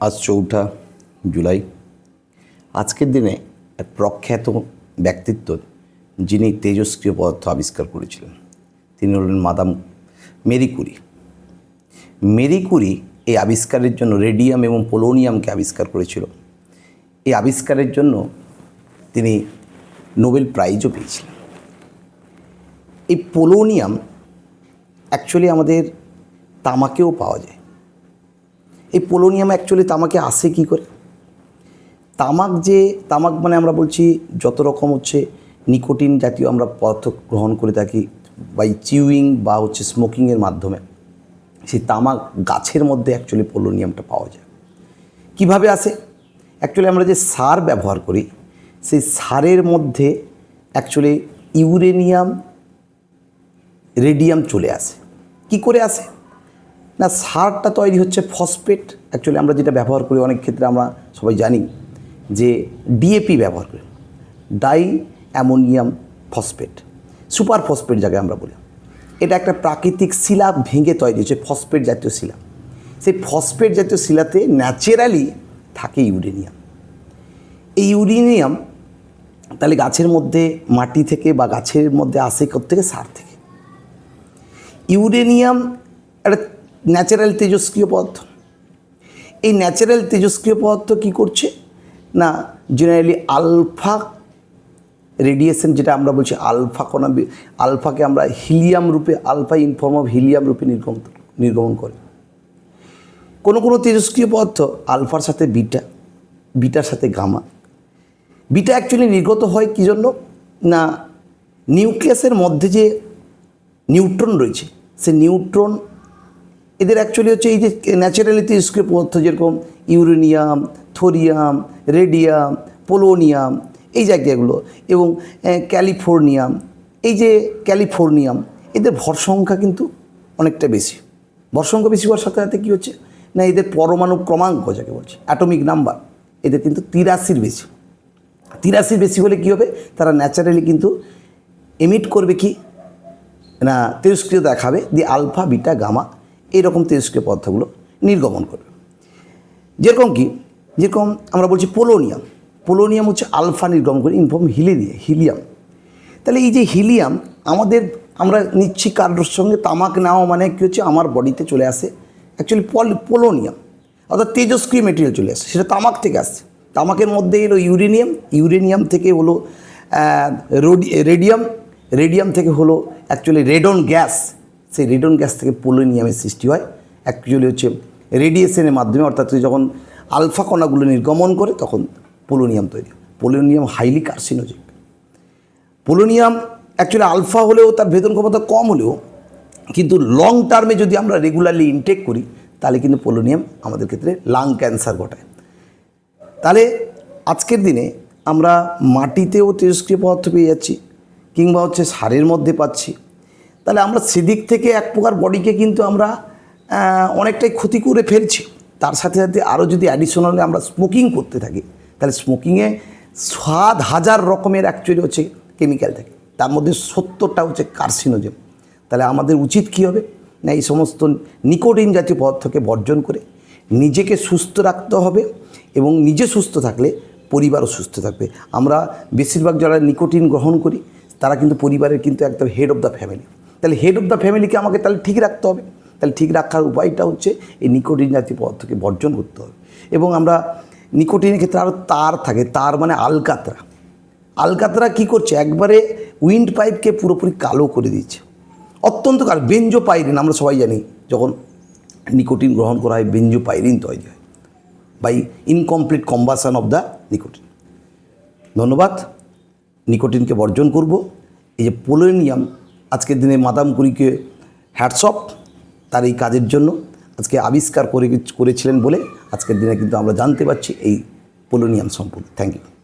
আজ চৌঠা জুলাই। আজকের দিনে এক প্রখ্যাত ব্যক্তিত্ব যিনি তেজস্ক্রিয় পদার্থ আবিষ্কার করেছিলেন। তিনি হলেন Madame Marie Curie. Marie Curie এই আবিষ্কারের জন্য রেডিয়াম এবং পোলোনিয়ামকে আবিষ্কার করেছিল। এই আবিষ্কারের জন্য তিনি নোবেল প্রাইজও পেয়েছিলেন। এই পোলোনিয়াম অ্যাকচুয়ালি আমাদের তামাকেও পাওয়া যায়। এই পোলোনিয়াম অ্যাকচুয়ালি তামাকে আসে কি করে? তামাক যে, তামাক মানে আমরা বলছি যত রকম হচ্ছে নিকোটিন জাতীয় আমরা পদার্থ গ্রহণ করে থাকি বাই চিউইং বা হচ্ছে স্মোকিংয়ের মাধ্যমে। সেই তামাক গাছের মধ্যে অ্যাকচুয়ালি পোলোনিয়ামটা পাওয়া যায়। কীভাবে আসে? অ্যাকচুয়ালি আমরা যে সার ব্যবহার করি, সেই সারের মধ্যে অ্যাকচুয়ালি ইউরেনিয়াম রেডিয়াম চলে আসে। কি করে আসে? না, সারটা তৈরি হচ্ছে ফসফেট। অ্যাকচুয়ালি আমরা যেটা ব্যবহার করি, অনেক ক্ষেত্রে আমরা সবাই জানি যে ডিএপি ব্যবহার করি। Di ammonium phosphate super phosphate যাকে আমরা বলি। এটা একটা প্রাকৃতিক শিলা ভেঙে তৈরি হচ্ছে ফসফেট জাতীয় শিলা। সেই ফসফেট জাতীয় শিলাতে ন্যাচারালি থাকে ইউরেনিয়াম। এই ইউরেনিয়াম তাহলে গাছের মধ্যে মাটি থেকে বা গাছের মধ্যে আসে থেকে সার থেকে। ইউরেনিয়াম একটা ন্যাচারাল তেজস্ক্রিয় পদার্থ এই ন্যাচারাল তেজস্ক্রিয় পদার্থ কী করছে? না জেনারেলি আলফা রেডিয়েশন যেটা আমরা বলছি আলফা কণা আলফাকে আমরা হিলিয়াম রূপে alpha in form of helium রূপে নির্গমন নির্গমন করে। কোনো কোনো তেজস্ক্রিয় পদার্থ আলফার সাথে বিটা বিটার সাথে গামা বিটা অ্যাকচুয়ালি নির্গত হয় কী জন্য? না নিউক্লিয়াসের মধ্যে যে নিউট্রন রয়েছে, সে নিউট্রন এদের অ্যাকচুয়ালি হচ্ছে এই যে ন্যাচারালি তেজস্ক্রিয় পদার্থ যেরকম ইউরেনিয়াম, থোরিয়াম, রেডিয়াম, পোলোনিয়াম, এই জায়গাগুলো এবং ক্যালিফোর্নিয়াম, এই যে ক্যালিফোর্নিয়াম, এদের ভর সংখ্যা কিন্তু অনেকটা বেশি। ভর সংখ্যা বেশি হওয়ার সাথে সাথে কী হচ্ছে? না, এদের পরমাণু ক্রমাঙ্ক যাকে বলছে অ্যাটমিক নাম্বার এদের কিন্তু তিরাশির বেশি। তিরাশির বেশি হলে কী হবে? তারা ন্যাচারালি কিন্তু এমিট করবে কি? না, তেজস্ক্রিয় দেখাবে, দিয়ে আলফা বিটা গামা এইরকম তেজস্ক্রিয় পদার্থগুলো নির্গমন করবে যেরকম কি? যেরকম আমরা বলছি পোলোনিয়াম। পোলোনিয়াম হচ্ছে আলফা নির্গমন করে, ইনফর্ম হিলি দিয়ে হিলিয়াম। তাহলে এই যে হিলিয়াম, আমাদের, আমরা নিচ্ছি কারোর সঙ্গে, তামাক নেওয়া মানে কী হচ্ছে? আমার বডিতে চলে আসে। অ্যাকচুয়ালি পল পোলোনিয়াম, অর্থাৎ তেজস্ক্রিয় মেটেরিয়াল চলে আসে। সেটা তামাক থেকে আসছে। তামাকের মধ্যে এলো ইউরেনিয়াম। ইউরেনিয়াম থেকে হলো রেডিয়াম। রেডিয়াম থেকে হলো অ্যাকচুয়ালি রেডন গ্যাস সেই রেডন গ্যাস থেকে পোলোনিয়ামের সৃষ্টি হয়। অ্যাকচুয়ালি হচ্ছে রেডিয়েশনের মাধ্যমে, অর্থাৎ যখন আলফা কণাগুলো নির্গমন করে, তখন পোলোনিয়াম তৈরি হয়। Polonium highly carcinogenic polonium actually alpha হলেও তার ভেতন ক্ষমতা কম হলেও, কিন্তু লং টার্মে যদি আমরা রেগুলারলি ইনটেক করি, তাহলে কিন্তু পোলোনিয়াম আমাদের ক্ষেত্রে লাং ক্যান্সার ঘটায়। তাহলে আজকের দিনে আমরা মাটিতেও তেজস্ক্রিয় পদার্থ পেয়ে যাচ্ছি, কিংবা হচ্ছে সারের মধ্যে পাচ্ছি। তাহলে আমরা সেদিক থেকে এক প্রকার বডিকে কিন্তু আমরা অনেকটাই ক্ষতি করে ফেলছি। তার সাথে সাথে আরও যদি অ্যাডিশনালি আমরা স্মোকিং করতে থাকি, তাহলে স্মোকিংয়ে সাত হাজার রকমের অ্যাকচুয়ালি হচ্ছে কেমিক্যাল থাকে। তার মধ্যে সত্তরটা হচ্ছে কার্সিনোজেন তাহলে আমাদের উচিত কী হবে? না, এই সমস্ত নিকোটিন জাতীয় পদার্থকে বর্জন করে নিজেকে সুস্থ রাখতে হবে এবং নিজে সুস্থ থাকলে পরিবারও সুস্থ থাকবে। আমরা বেশিরভাগ যারা নিকোটিন গ্রহণ করি, তারা কিন্তু পরিবারের কিন্তু একদম হেড অফ দ্য ফ্যামিলি তাহলে হেড অফ দ্য ফ্যামিলিকে আমাকে তাহলে ঠিক রাখতে হবে। তাহলে ঠিক রাখার উপায়টা হচ্ছে এই নিকোটিন জাতীয় পদার্থকে বর্জন করতে হবে। এবং আমরা নিকোটিনের ক্ষেত্রে আরও তার থাকে, তার মানে আলকাতরা। আলকাতরা কি করছে? একবারে উইন্ড পাইপকে পুরোপুরি কালো করে দিচ্ছে। অত্যন্ত কালো বেঞ্জো পাইরিন আমরা সবাই জানি, যখন নিকোটিন গ্রহণ করা হয় বেঞ্জো পাইরিন তৈরি হয়। By incomplete combustion of the nicotine ধন্যবাদ। নিকোটিনকে বর্জন করব। এই যে পোলোনিয়াম আজকের দিনে মাদাম কুড়িকে হ্যাটসঅপ তার এই কাজের জন্য আজকে আবিষ্কার করে করেছিলেন বলে আজকের দিনে কিন্তু আমরা জানতে পারছি এই পোলোনিয়াম সম্পর্কে। Thank you